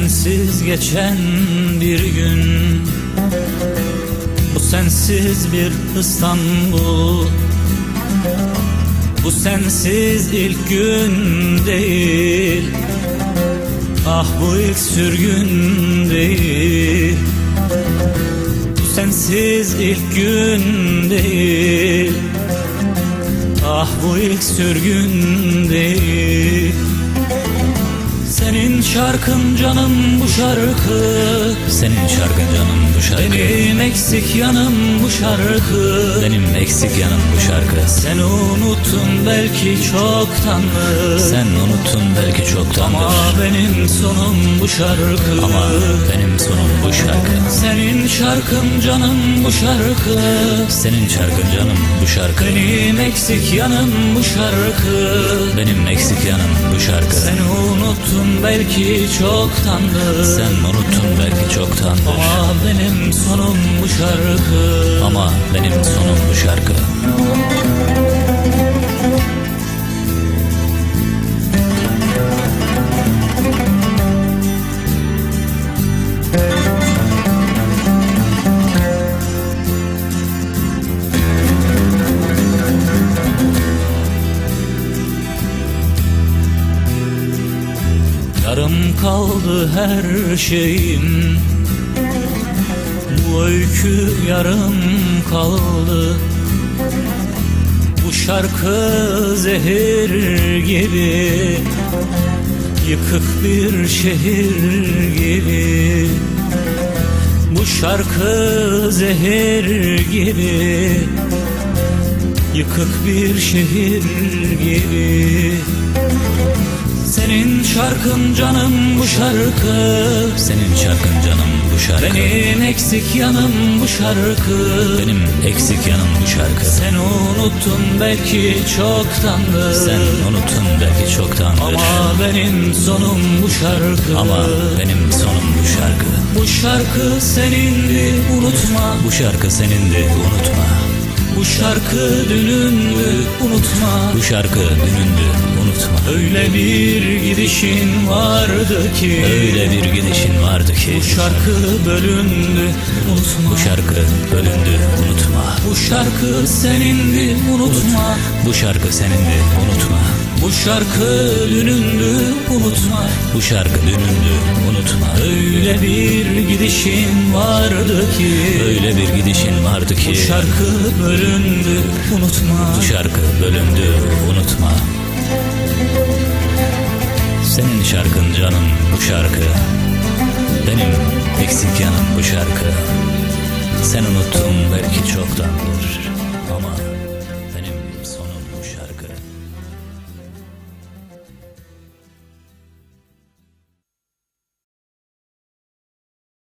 sensiz geçen bir gün. Bu sensiz bir İstanbul. Bu sensiz ilk gün değil. Ah bu ilk sürgün değil. Bu sensiz ilk gün değil. Ah bu ilk sürgün değil Senin şarkın canım bu şarkı. Senin şarkın canım bu şarkı. Benim eksik yanım bu şarkı. Benim eksik yanım bu şarkı. Sen unuttun belki çoktandır Sen unuttun çoktandır. Ama benim sonum bu şarkı. Ama benim sonum bu şarkı. Senin şarkın canım bu şarkı. Senin şarkın canım bu şarkı. Benim eksik yanım bu şarkı. Benim eksik yanım bu şarkı. Sen unuttun belki çoktandır. Sen unuttun belki çoktandır. Ama benim sonum bu şarkı. Ama benim sonum bu şarkı Yarım kaldı her şeyim Bu öykü yarım kaldı. Bu şarkı zehir gibi. Yıkık bir şehir gibi. Bu şarkı zehir gibi. Yıkık bir şehir gibi senin şarkın canım bu şarkı. Senin şarkın canım bu şarkı. Benim eksik yanım bu şarkı. Benim eksik yanım bu şarkı. Sen unuttun belki çoktandır. Sen unuttun belki çoktandır. Ama benim sonum bu şarkı. Ama benim sonum bu şarkı. Bu şarkı senindi unutma. Bu şarkı senindi unutma. Bu şarkı dünündü unutma. Bu şarkı dünündü unutma. Öyle bir gidişin vardı ki Öyle bir gidişin vardı ki. Bu şarkı bölündü unutma. Bu şarkı bölündü unutma. Bu şarkı senindi unutma. Bu şarkı senindi unutma. Bu şarkı dünündü unutma. Bu şarkı dünündü unutma. Öyle bir gidişin vardı ki Öyle bir gidişin vardı ki. Bu şarkı bölündü unutma. Bu şarkı bölündü unutma Senin şarkın canım bu şarkı. Benim eksik yanım bu şarkı. Sen unuttun belki çoktandır